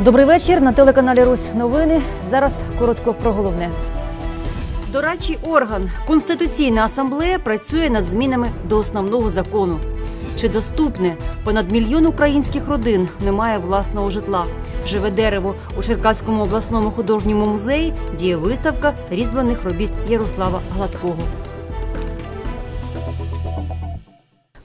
Добрий вечір на телеканалі Русь. Новини. Зараз коротко про головне. Дорадчий орган Конституційна асамблея працює над змінами до основного закону. Чи доступне понад мільйон українських родин не має власного житла? Живе дерево у Черкаському обласному художньому музеї. Діє виставка різьблених робіт Ярослава Гладкого.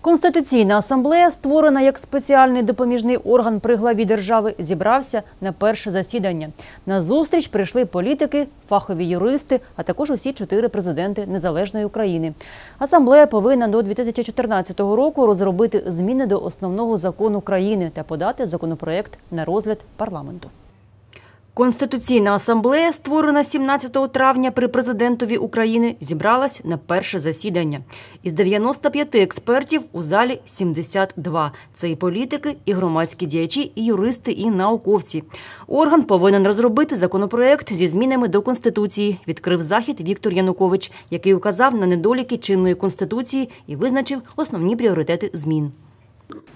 Конституційна асамблея, створена як спеціальний допоміжний орган при главі держави, зібрався на перше засідання. На зустріч прийшли політики, фахові юристи, а також усі чотири президенти незалежної України. Асамблея повинна до 2014 року розробити зміни до основного закону країни та подати законопроект на розгляд парламенту. Конституційна асамблея, створена 17 травня при президентові України, зібралась на перше засідання. Із 95 експертів у залі 72. Це і політики, і громадські діячі, і юристи, і науковці. Орган повинен розробити законопроект зі змінами до конституції. Відкрив захід Віктор Янукович, який указав на недоліки чинної конституції і визначив основні пріоритети змін.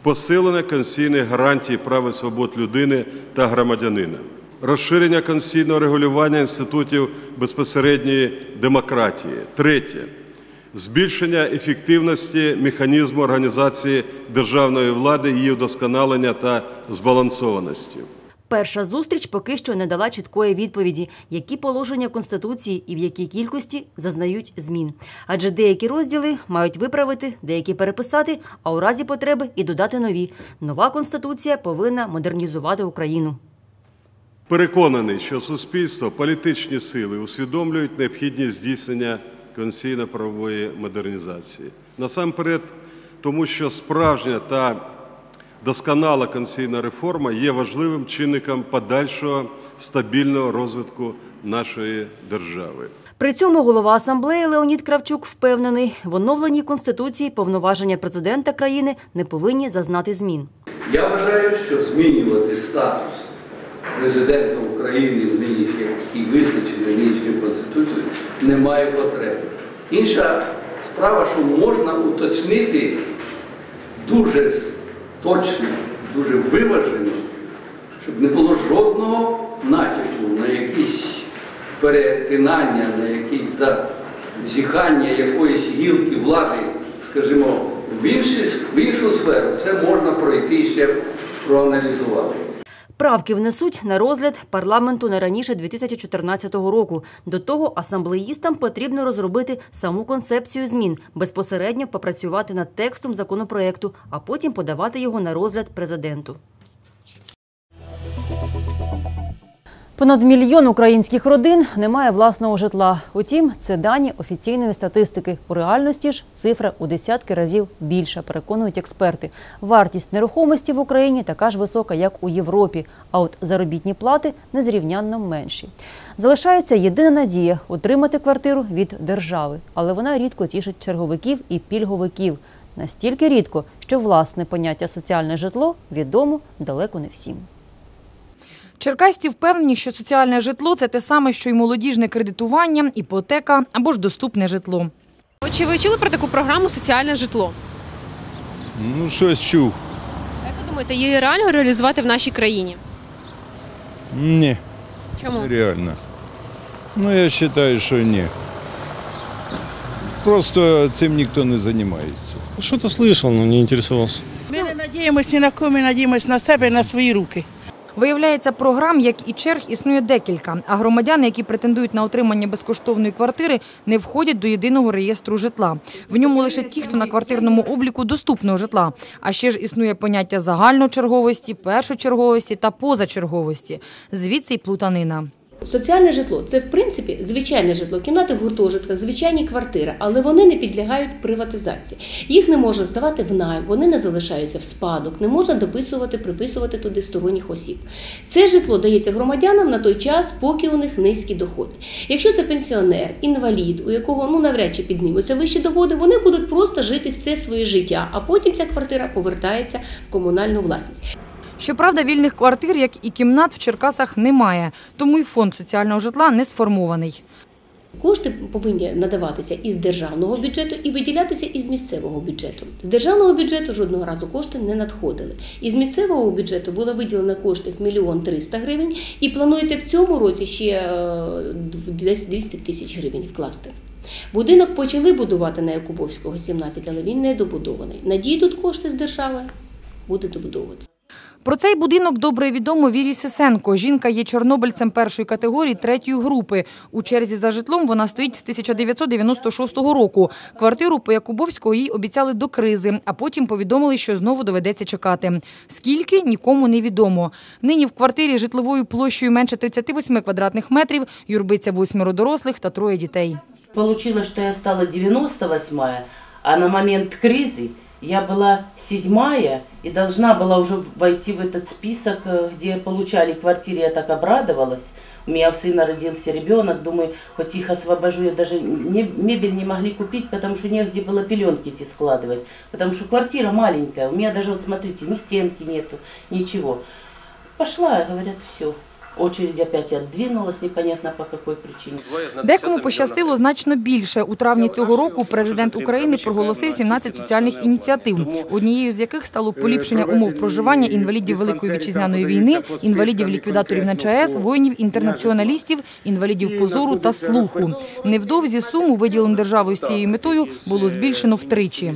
посилення конституційних гарантій прав і свобод людини та громадянина, розширення конституційного регулювання інститутів безпосередньої демократії. Третє збільшення ефективності механізму організації державної влади, її удосконалення та збалансованості. Перша зустріч поки що не дала чіткої відповіді, які положення Конституції і в якій кількості зазнають змін. Адже деякі розділи мають виправити, деякі переписати, а у разі потреби і додати нові. Нова Конституція повинна модернізувати Україну. Переконаний, що суспільство, політичні сили усвідомлюють необхідність здійснення конституційно-правової модернізації. Насамперед, тому що справжня та досконала конституційна реформа є важливим чинником подальшого стабільного розвитку нашої держави. При цьому голова асамблеї Леонід Кравчук впевнений, в оновленій конституції повноваження президента країни не повинні зазнати змін. Я вважаю, що змінювати статус президента України в нинішній і визначений нинішньою конституцією немає потреби. Інша справа, що можна уточнити дуже точно, дуже виважено, щоб не було жодного натяку на якісь перетинання, на якісь зазіхання якоїсь гілки влади, скажімо, в, інші, в іншу сферу. Це можна пройти ще проаналізувати. Правки внесуть на розгляд парламенту не раніше 2014 року. До того асамблеїстам потрібно розробити саму концепцію змін, безпосередньо попрацювати над текстом законопроекту, а потім подавати його на розгляд президенту. Понад мільйон українських родин не має власного житла. Утім, це дані офіційної статистики. У реальності ж цифра у десятки разів більша, переконують експерти. Вартість нерухомості в Україні така ж висока, як у Європі. А от заробітні плати незрівнянно менші. Залишається єдина надія отримати квартиру від держави, але вона рідко тішить черговиків і пільговиків. Настільки рідко, що власне поняття соціальне житло відомо далеко не всім. Черкасці впевнені, що соціальне житло це те саме, що й молодіжне кредитування, іпотека або ж доступне житло. Чи ви чули про таку програму соціальне житло? Ну, щось чув. Як ви думаєте, її реально реалізувати в нашій країні? Ні, Чому? реально. Ну, я вважаю, що ні. Просто цим ніхто не займається. Что-то слышал, но не интересовался. Ми не надіємось ні на кого, ми надіємось на себе і на свої руки. Виявляється, програм, як і черг, існує декілька. А громадяни, які претендують на отримання безкоштовної квартири, не входять до єдиного реєстру житла. В ньому лише ті, хто на квартирному обліку доступного житла. А ще ж існує поняття загальночерговості, першочерговості та позачерговості. Звідси й плутанина. Соціальне житло це в принципі звичайне житло, кімнати в гуртожитках, звичайні квартири, але вони не підлягають приватизації. Їх не можна здавати в найм, вони не залишаються в спадок, не можна дописувати, приписувати туди сторонніх осіб. Це житло дається громадянам на той час, поки у них низькі доходи. Якщо це пенсіонер, інвалід, у якого ну навряд чи піднімуться вищі доходи, вони будуть просто жити все своє життя, а потім ця квартира повертається в комунальну власність. Щоправда, вільних квартир, як і кімнат, в Черкасах немає, тому й фонд соціального житла не сформований. Кошти повинні надаватися із державного бюджету і виділятися із місцевого бюджету. З державного бюджету жодного разу кошти не надходили. Із місцевого бюджету було виділено коштів мільйон 300 гривень, і планується в цьому році ще е, десь 200 тисяч гривень вкласти. Будинок почали будувати на Якубовського 17, але він не добудований. Надійдуть кошти з держави, буде добудовуватися. Про цей будинок добре відомо Вірі Сисенко. Жінка є чорнобильцем першої категорії третьої групи. У черзі за житлом вона стоїть з 1996 року. Квартиру по Якубовського їй обіцяли до кризи, а потім повідомили, що знову доведеться чекати. Скільки – нікому не відомо. Нині в квартирі житловою площею менше 38 квадратних метрів юрбиться восьмеро дорослих та троє дітей. Получилось, что я стала 98-я, а на момент кризы я была седьмая и должна была уже войти в этот список, э, где получали квартиры. Я так обрадовалась. У меня в сына родился ребенок, думаю, хоть их освобожу. Я даже не, мебель не могли купить, потому что негде было пеленки эти складывать. Потому что квартира маленькая. У меня даже, вот смотрите, ни стенки нету, ничего. Пошла, говорят, все. Очередь опять отдвинулась, непонятно по какой причине. Декому пощастило значно більше. У травні цього року президент України проголосив 17 соціальних ініціатив, однією з яких стало поліпшення умов проживання інвалідів Великої вітчизняної війни, інвалідів ліквідаторів на ЧАЕС, воїнів-інтернаціоналістів, інвалідів позору та слуху. Невдовзі суму, виділену державою з цією метою, було збільшено втричі.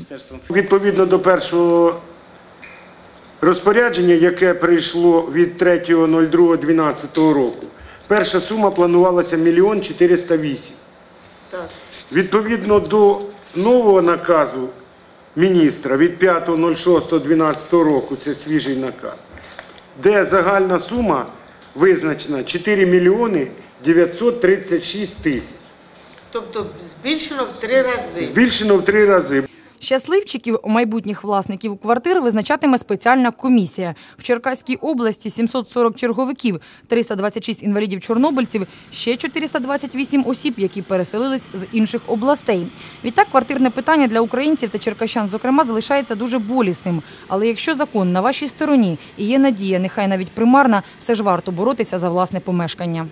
Відповідно до першого розпорядження, яке прийшло від 3.02.12 року, перша сума планувалася 1 мільйон 408. Відповідно до нового наказу міністра від 5.06.12 року, це свіжий наказ, де загальна сума визначена 4 мільйони 936 тисяч. Тобто збільшено в три рази. Збільшено в три рази. Щасливчиків, майбутніх власників квартир, визначатиме спеціальна комісія. В Черкаській області 740 черговиків, 326 інвалідів-чорнобильців, ще 428 осіб, які переселились з інших областей. Відтак, квартирне питання для українців та черкащан, зокрема, залишається дуже болісним. Але якщо закон на вашій стороні і є надія, нехай навіть примарна, все ж варто боротися за власне помешкання.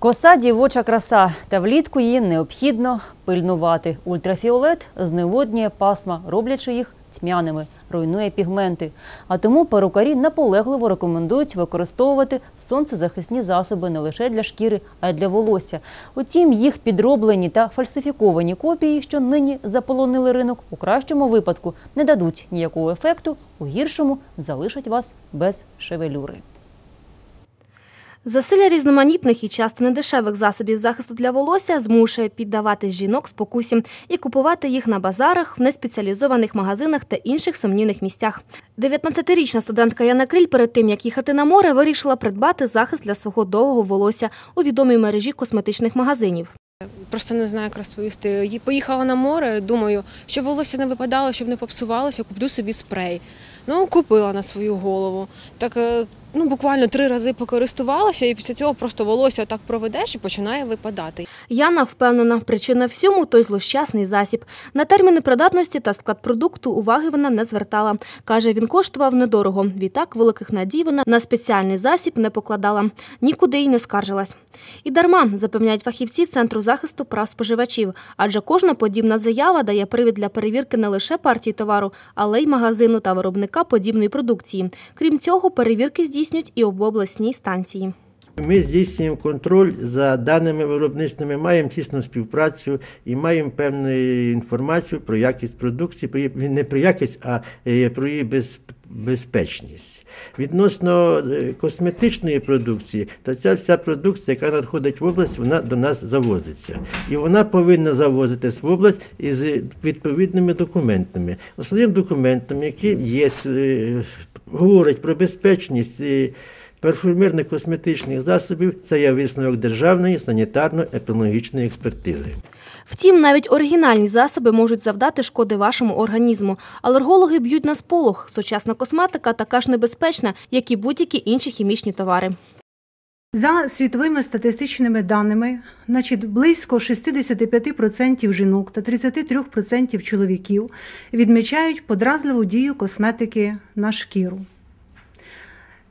Коса дівоча краса, та влітку її необхідно пильнувати. Ультрафіолет зневоднює пасма, роблячи їх тьмяними, руйнує пігменти. А тому перукарі наполегливо рекомендують використовувати сонцезахисні засоби не лише для шкіри, а й для волосся. Утім, їх підроблені та фальсифіковані копії, що нині заполонили ринок, у кращому випадку не дадуть ніякого ефекту, у гіршому залишать вас без шевелюри. Засилля різноманітних і часто недешевих засобів захисту для волосся змушує піддавати жінок спокусі і купувати їх на базарах, в неспеціалізованих магазинах та інших сумнівних місцях. 19-річна студентка Яна Криль перед тим, як їхати на море, вирішила придбати захист для свого довгого волосся у відомій мережі косметичних магазинів. Просто не знаю, як розповісти. Поїхала на море, думаю, щоб волосся не випадало, щоб не попсувалося, куплю собі спрей. Ну, купила на свою голову. Так е, ну, буквально три рази покористувалася, і після цього просто волосся так проведеш і починає випадати. Яна впевнена, причина всьому той злощасний засіб. На терміни придатності та склад продукту уваги вона не звертала. Каже, він коштував недорого. Відтак великих надій вона на спеціальний засіб не покладала. Нікуди й не скаржилась. І дарма, запевняють фахівці Центру захисту прав споживачів. Адже кожна подібна заява дає привід для перевірки не лише партії товару, але й магазину та виробника подібної продукції. Крім цього, перевірки здійснюють і в обласній станції. Ми здійснюємо контроль за даними виробництвами, маємо тісну співпрацю і маємо певну інформацію про якість продукції, не про якість, а е, про її без, безпечність. Відносно е, косметичної продукції, то ця вся продукція, яка надходить в область, вона до нас завозиться. І вона повинна завозитись в область із відповідними документами. Основним документом, які є, е, говорить про безпечність. парфюмерних косметичних засобів це є висновок державної санітарно-епідеміологічної експертизи. Втім, навіть оригінальні засоби можуть завдати шкоди вашому організму. Алергологи б'ють на сполох. Сучасна косметика така ж небезпечна, як і будь-які інші хімічні товари. За світовими статистичними даними, значить, близько 65% жінок та 33% чоловіків відмічають подразливу дію косметики на шкіру.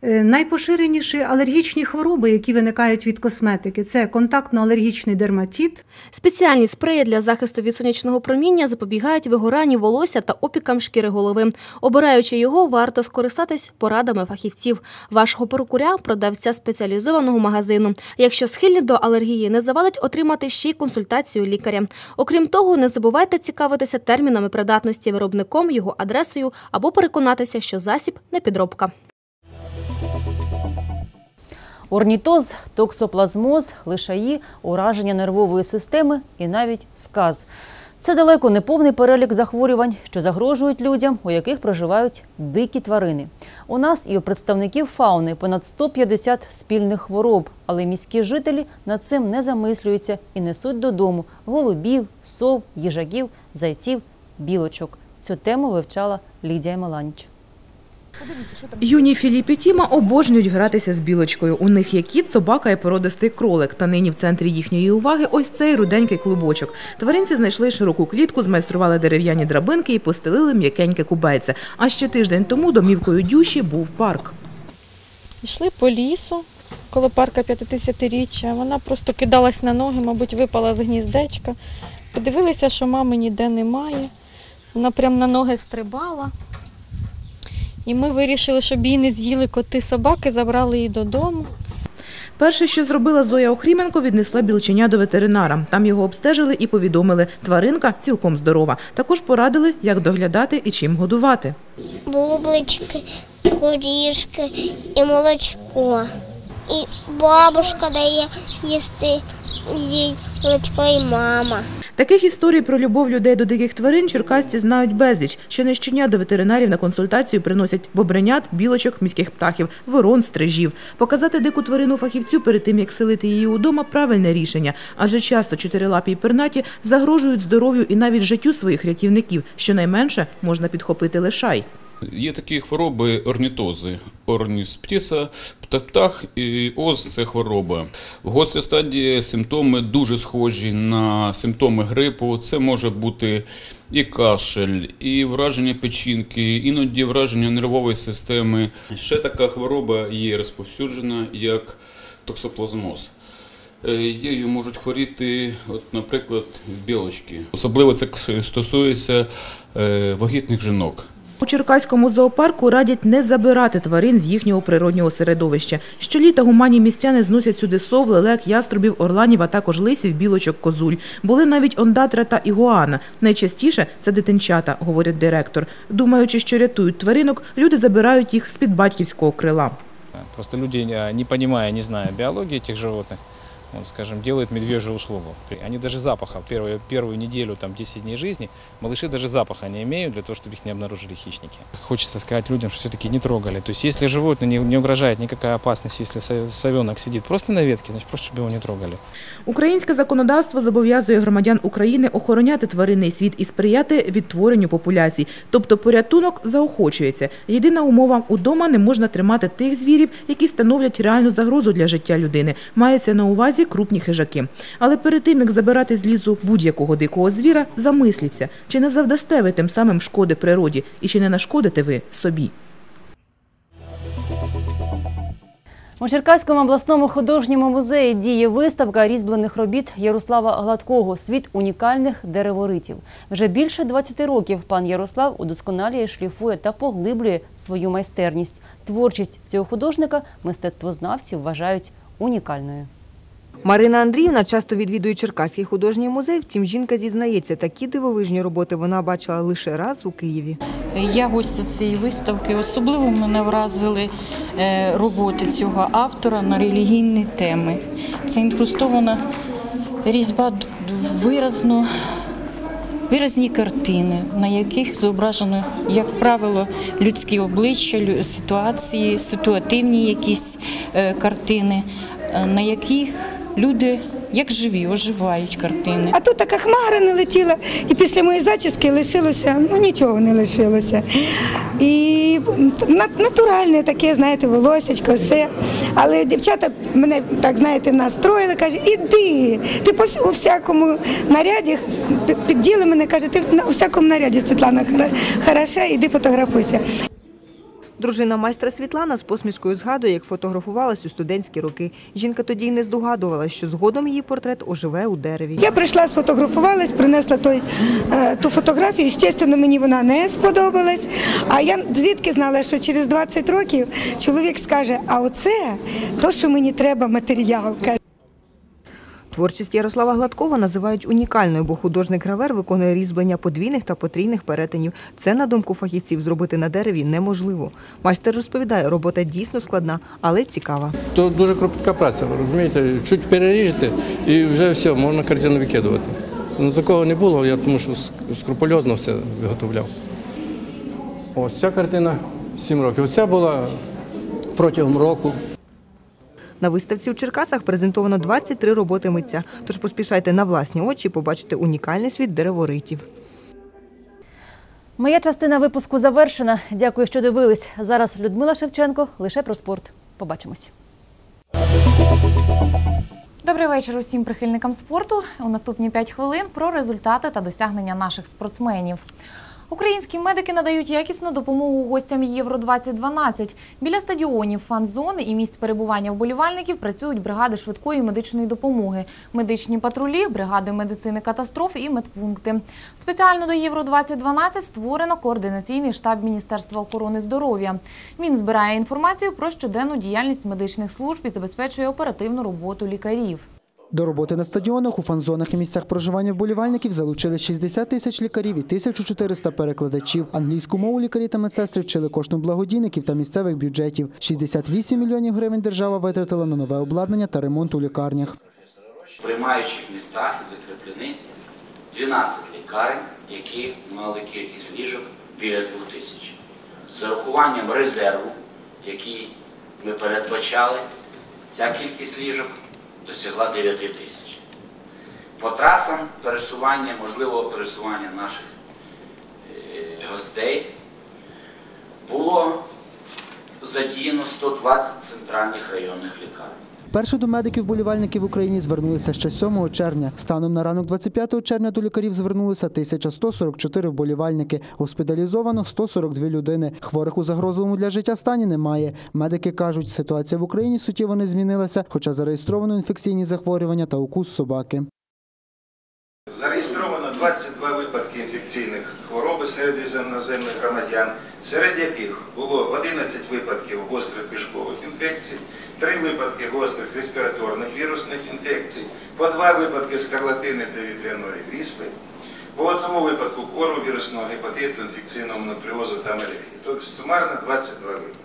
Е, Найпоширеніші алергічні хвороби, які виникають від косметики, це контактно-алергічний дерматит, Спеціальні спреї для захисту від сонячного проміння запобігають вигоранню волосся та опікам шкіри голови. Обираючи його, варто скористатись порадами фахівців, вашого перукуря, продавця спеціалізованого магазину. Якщо схильні до алергії, не завадить отримати ще й консультацію лікаря. Окрім того, не забувайте цікавитися термінами придатності виробником, його адресою або переконатися, що засіб не підробка. Орнітоз, токсоплазмоз, лишаї, ураження нервової системи і навіть сказ. Це далеко не повний перелік захворювань, що загрожують людям, у яких проживають дикі тварини. У нас і у представників фауни понад 150 спільних хвороб, але міські жителі над цим не замислюються і несуть додому голубів, сов, їжаків, зайців, білочок. Цю тему вивчала Лідія Маланіч. Юні Філіп і Тіма обожнюють гратися з білочкою. У них є кіт, собака і породистий кролик. Та нині в центрі їхньої уваги ось цей руденький клубочок. Тваринці знайшли широку клітку, змайстрували дерев'яні драбинки і постелили м'якеньке кубельце. А ще тиждень тому домівкою дюші був парк. Йшли по лісу коло парка 50-річчя. Вона просто кидалась на ноги, мабуть, випала з гніздечка. Подивилися, що мами ніде немає. Вона прямо на ноги стрибала. І ми вирішили, щоб її не з'їли коти собаки, забрали її додому. Перше, що зробила Зоя Охріменко, віднесла білченя до ветеринара. Там його обстежили і повідомили, тваринка цілком здорова. Також порадили, як доглядати і чим годувати. бублички, горішки і молочко. І бабушка дає їсти їй молочко і мама. Таких історій про любов людей до диких тварин черкасці знають безліч. Що не щодня до ветеринарів на консультацію приносять бобренят, білочок, міських птахів, ворон, стрижів. Показати дику тварину фахівцю перед тим, як селити її удома – правильне рішення. Адже часто чотирилапі й пернаті загрожують здоров'ю і навіть життю своїх рятівників. Щонайменше можна підхопити лишай. Є такі хвороби орнітози. Орніс птіса, птах-птах і оз це хвороба. В гострій стадії симптоми дуже схожі на симптоми грипу. Це може бути і кашель, і враження печінки, іноді враження нервової системи. Ще така хвороба є розповсюджена як токсоплазмоз. Е, Її можуть хворіти, от, наприклад, білочки. Особливо це стосується е, вагітних жінок. У Черкаському зоопарку радять не забирати тварин з їхнього природнього середовища. Щоліта гуманні містяни зносять сюди сов, лелек, яструбів, орланів, а також лисів, білочок, козуль. Були навіть ондатра та ігуана. Найчастіше це дитинчата, говорить директор. Думаючи, що рятують тваринок, люди забирають їх з-під батьківського крила. Просто люди, э, не понимая, не зная биологии этих животных, вот, скажем, делают медвежью услугу. Они даже запаха, первую, первую неделю, там, 10 дней жизни, малыши даже запаха не имеют для того, чтобы их не обнаружили хищники. Хочется сказать людям, что все-таки не трогали. То есть, если животное не, не угрожает никакая опасность, если со- совенок сидит просто на ветке, значит, просто чтобы его не трогали. Українське законодавство зобов'язує громадян України охороняти тваринний світ і сприяти відтворенню популяцій. Тобто порятунок заохочується. Єдина умова – удома не можна тримати тих звірів, які становлять реальну загрозу для життя людини. Маються на увазі крупні хижаки. Але перед тим, як забирати з лісу будь-якого дикого звіра, замисліться, чи не завдасте ви тим самим шкоди природі і чи не нашкодите ви собі. У Черкаському обласному художньому музеї діє виставка різьблених робіт Ярослава Гладкого Світ унікальних дереворитів. Вже більше 20 років пан Ярослав удосконалює, шліфує та поглиблює свою майстерність. Творчість цього художника мистецтвознавці вважають унікальною. Марина Андріївна часто відвідує Черкаський художній музей, втім жінка зізнається, такі дивовижні роботи вона бачила лише раз у Києві. Я гостя цієї виставки. Особливо мене вразили е, роботи цього автора на релігійні теми. Це інкрустована різьба виразно. Виразні картини, на яких зображено, як правило, людські обличчя, ситуації, ситуативні якісь е, картини, е, на яких люди як живі, оживають картини. А тут така хмара не летіла, і після моєї зачіски лишилося, ну нічого не лишилося. І натуральне таке, знаєте, волосечко, все. Але дівчата мене так знаєте настроїли, кажуть, іди, ти по всякому наряді підділи мене, каже, ти на всякому наряді Світлана хороша, іди фотографуйся. Дружина майстра Світлана з посмішкою згадує, як фотографувалась у студентські роки. Жінка тоді й не здогадувалась, що згодом її портрет оживе у дереві. Я прийшла, сфотографувалась, принесла той, е, ту фотографію. Звісно, мені вона не сподобалась. А я звідки знала, що через 20 років чоловік скаже: а оце то, що мені треба матеріал. Творчість Ярослава Гладкова називають унікальною, бо художник-гравер виконує різьблення подвійних та потрійних перетинів. Це, на думку фахівців, зробити на дереві неможливо. Майстер розповідає, робота дійсно складна, але цікава. То дуже кропітка праця, розумієте? Чуть переріжете і вже все, можна картину викидувати. Ну такого не було, я тому що скрупульозно все виготовляв. Ось ця картина 7 років. Оця була протягом року. На виставці у Черкасах презентовано 23 роботи митця. Тож поспішайте на власні очі побачити унікальний світ дереворитів. Моя частина випуску завершена. Дякую, що дивились. Зараз Людмила Шевченко лише про спорт. Побачимось. Добрий вечір усім прихильникам спорту. У наступні 5 хвилин про результати та досягнення наших спортсменів. Українські медики надають якісну допомогу гостям Євро 2012 Біля стадіонів, фан-зон і місць перебування вболівальників працюють бригади швидкої медичної допомоги, медичні патрулі, бригади медицини катастроф і медпункти. Спеціально до Євро 2012 створено координаційний штаб Міністерства охорони здоров'я. Він збирає інформацію про щоденну діяльність медичних служб і забезпечує оперативну роботу лікарів. До роботи на стадіонах, у фан-зонах і місцях проживання вболівальників залучили 60 тисяч лікарів і 1400 перекладачів. Англійську мову лікарі та медсестри вчили коштом благодійників та місцевих бюджетів. 68 мільйонів гривень держава витратила на нове обладнання та ремонт у лікарнях. В приймаючих містах закріплені 12 лікарень, які мали кількість ліжок біля 2000. З урахуванням резерву, який ми передбачали, ця кількість ліжок досягла 9 тисяч. По трасам пересування, можливого пересування наших е, гостей було задіяно 120 центральних районних лікарень. Перше до медиків вболівальників в Україні звернулися ще 7 червня. Станом на ранок 25 червня до лікарів звернулися 1144 вболівальники. Госпіталізовано 142 людини. Хворих у загрозливому для життя стані немає. Медики кажуть, ситуація в Україні суттєво не змінилася, хоча зареєстровано інфекційні захворювання та укус собаки. Зареєстровано 22 випадки інфекційних хвороби серед іноземних громадян, серед яких було 11 випадків гострих кишкових інфекцій, 3 випадки гострих респіраторних вірусних інфекцій, по 2 випадки скарлатини та вітряної віспи, по одному випадку кору вірусного гепатиту, інфекційного нуклеозу та малярії. Тобто сумарно 22 випадки.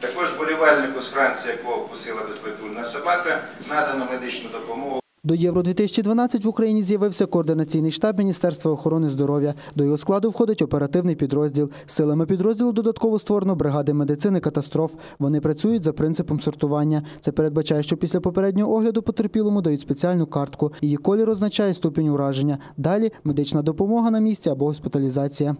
Також болівальнику з Франції, якого вкусила безпритульна собака, надано медичну допомогу. До Євро 2012 в Україні з'явився координаційний штаб Міністерства охорони здоров'я. До його складу входить оперативний підрозділ. Силами підрозділу додатково створено бригади медицини катастроф. Вони працюють за принципом сортування. Це передбачає, що після попереднього огляду потерпілому дають спеціальну картку. Її колір означає ступінь ураження. Далі медична допомога на місці або госпіталізація.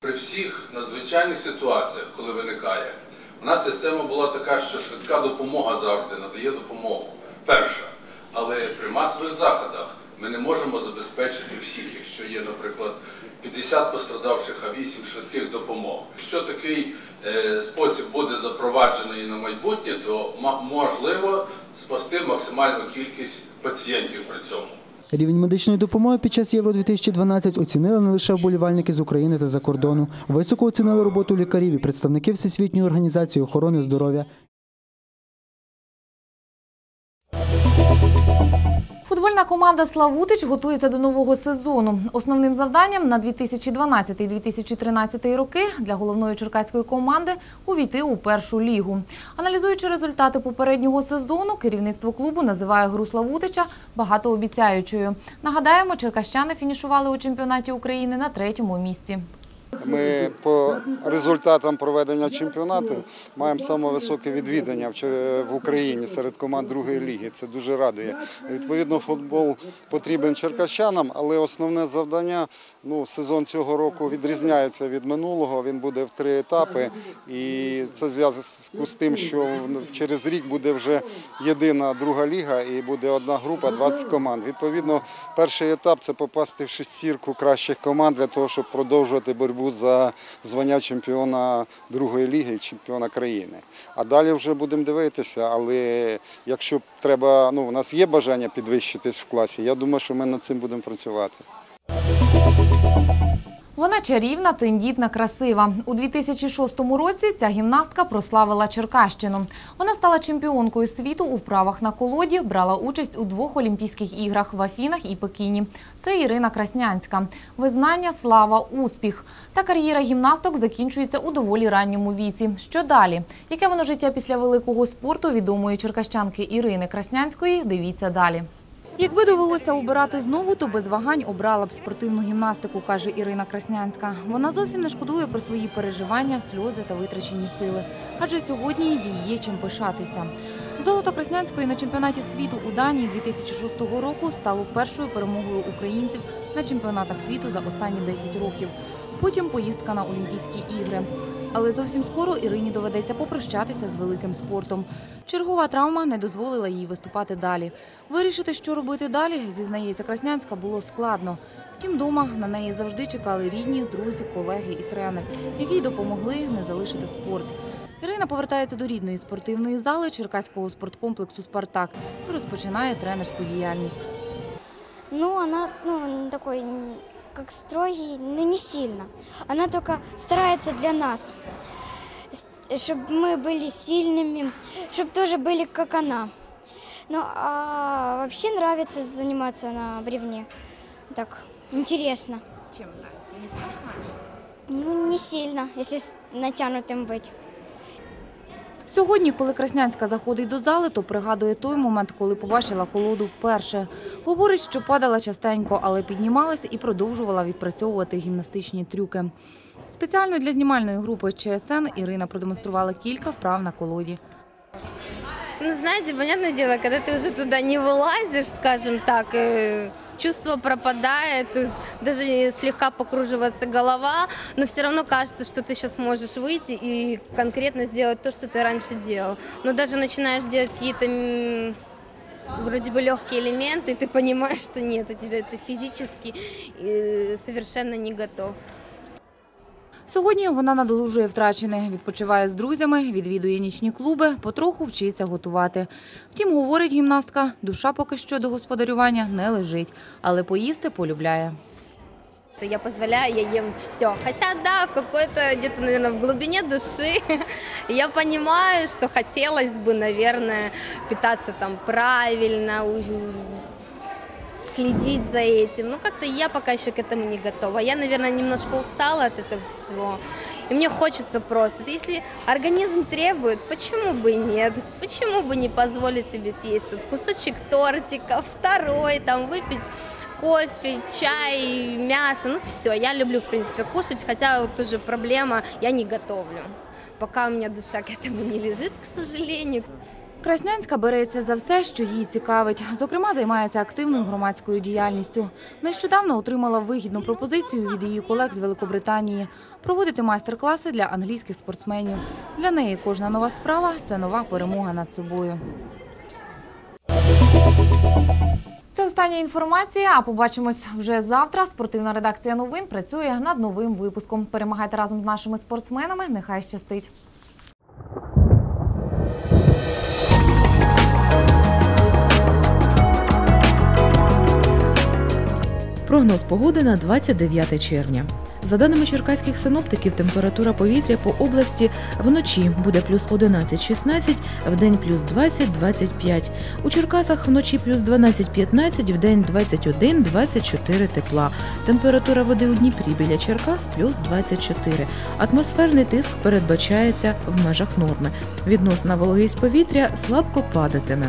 При всіх надзвичайних ситуаціях, коли виникає, у нас система була така, що швидка допомога завжди надає допомогу. Перша. Але при масових заходах ми не можемо забезпечити всіх, якщо є, наприклад, 50 пострадавших, а 8 швидких допомог. Якщо такий е, спосіб буде запроваджений на майбутнє, то можливо спасти максимальну кількість пацієнтів при цьому. Рівень медичної допомоги під час Євро 2012 оцінили не лише вболівальники з України та за кордону. Високо оцінили роботу лікарів і представники Всесвітньої організації охорони здоров'я. Футбольна команда Славутич готується до нового сезону. Основним завданням на 2012-2013 роки для головної черкаської команди увійти у першу лігу. Аналізуючи результати попереднього сезону, керівництво клубу називає гру Славутича багатообіцяючою. Нагадаємо, черкащани фінішували у чемпіонаті України на третьому місці. Ми по результатам проведення чемпіонату маємо саме високе відвідання в Україні серед команд другої ліги. Це дуже радує. Відповідно, футбол потрібен черкащанам, але основне завдання ну, сезон цього року відрізняється від минулого. Він буде в три етапи, і це зв'язано з тим, що через рік буде вже єдина друга ліга і буде одна група 20 команд. Відповідно, перший етап це попасти в шестірку кращих команд для того, щоб продовжувати боротьбу за звання чемпіона другої ліги, чемпіона країни. А далі вже будемо дивитися. Але якщо треба, ну у нас є бажання підвищитись в класі, я думаю, що ми над цим будемо працювати. Вона чарівна, тендітна, красива. У 2006 році ця гімнастка прославила Черкащину. Вона стала чемпіонкою світу у вправах на колоді, брала участь у двох Олімпійських іграх в Афінах і Пекіні. Це Ірина Краснянська. Визнання, слава, успіх. Та кар'єра гімнасток закінчується у доволі ранньому віці. Що далі? Яке воно життя після великого спорту відомої черкащанки Ірини Краснянської? Дивіться далі. Якби довелося обирати знову, то без вагань обрала б спортивну гімнастику, каже Ірина Краснянська. Вона зовсім не шкодує про свої переживання, сльози та витрачені сили. Адже сьогодні їй є чим пишатися. Золото Краснянської на чемпіонаті світу у Данії 2006 року стало першою перемогою українців на чемпіонатах світу за останні 10 років. Потім поїздка на Олімпійські ігри. Але зовсім скоро Ірині доведеться попрощатися з великим спортом. Чергова травма не дозволила їй виступати далі. Вирішити, що робити далі, зізнається Краснянська, було складно. Втім, дома на неї завжди чекали рідні, друзі, колеги і тренер, які допомогли не залишити спорт. Ірина повертається до рідної спортивної зали Черкаського спорткомплексу Спартак і розпочинає тренерську діяльність. Ну, она, ну, такой, как строгий, но не сильно. Она только старается для нас, чтобы мы были сильными, чтобы тоже были как она. Ну, а вообще нравится заниматься на бревне. Так, интересно. Чим нравится? Не страшно? Ну, не сильно, если натянутым быть. Сьогодні, коли Краснянська заходить до зали, то пригадує той момент, коли побачила колоду вперше. Говорить, що падала частенько, але піднімалася і продовжувала відпрацьовувати гімнастичні трюки. Спеціально для знімальної групи ЧСН Ірина продемонструвала кілька вправ на колоді. Ну, знаете, понятное дело, когда ты уже туда не вылазишь, скажем так, э, чувство пропадает, даже слегка покруживается голова, но все равно кажется, что ты сейчас можешь выйти и конкретно сделать то, что ты раньше делал. Но даже начинаешь делать какие-то вроде бы легкие элементы, и ты понимаешь, что нет, у тебя это физически э, совершенно не готов. Сьогодні вона надолужує втрачене, відпочиває з друзями, відвідує нічні клуби, потроху вчиться готувати. Втім, говорить гімнастка, душа поки що до господарювання не лежить, але поїсти полюбляє. Я позволяю, я ем все. Хотя, да, в какой-то где-то, в глубине души я понимаю, что хотелось бы, наверное, питаться там правильно, следить за этим. Но как-то я пока еще к этому не готова. Я, наверное, немножко устала от этого всего. И мне хочется просто. Если организм требует, почему бы и нет? Почему бы не позволить себе съесть тут кусочек тортика, второй, там выпить кофе, чай, мясо, ну все. Я люблю, в принципе, кушать, хотя вот тоже проблема, я не готовлю. Пока у меня душа к этому не лежит, к сожалению. Краснянська береться за все, що її цікавить. Зокрема, займається активною громадською діяльністю. Нещодавно отримала вигідну пропозицію від її колег з Великобританії проводити майстер-класи для англійських спортсменів. Для неї кожна нова справа це нова перемога над собою. Це остання інформація. А побачимось вже завтра. Спортивна редакція новин працює над новим випуском. Перемагайте разом з нашими спортсменами. Нехай щастить. Прогноз погоди на 29 червня. За даними черкаських синоптиків, температура повітря по області вночі буде плюс 11-16, вдень плюс 20-25. У Черкасах вночі плюс 12-15, вдень 21-24 тепла. Температура води у Дніпрі біля Черкас плюс 24. Атмосферний тиск передбачається в межах норми. Відносна вологість повітря слабко падатиме.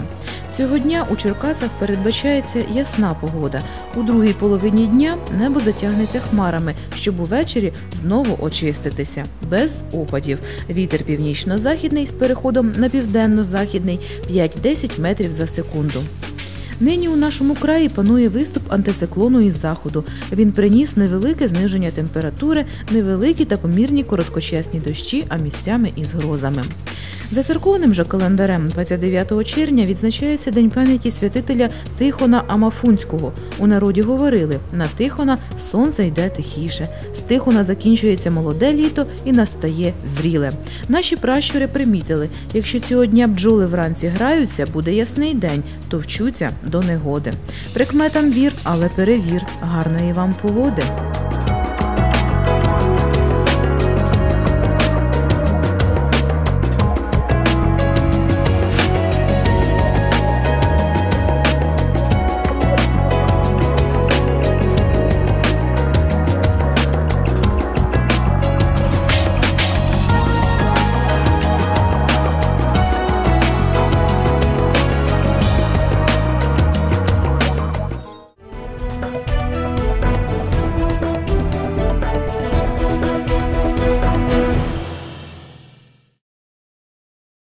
Цього дня у Черкасах передбачається ясна погода. У другій половині дня небо затягнеться хмарами, щоб увечері знову очиститися без опадів. Вітер північно-західний з переходом на південно-західний 5-10 метрів за секунду. Нині у нашому краї панує виступ антициклону із заходу. Він приніс невелике зниження температури, невеликі та помірні короткочасні дощі, а місцями із грозами. За церковним же календарем 29 червня відзначається День пам'яті святителя Тихона Амафунського. У народі говорили: на Тихона сонце йде тихіше. З Тихона закінчується молоде літо і настає зріле. Наші пращури примітили, якщо цього дня бджоли вранці граються, буде ясний день, то вчуться до негоди. Прикметам вір, але перевір. Гарної вам погоди.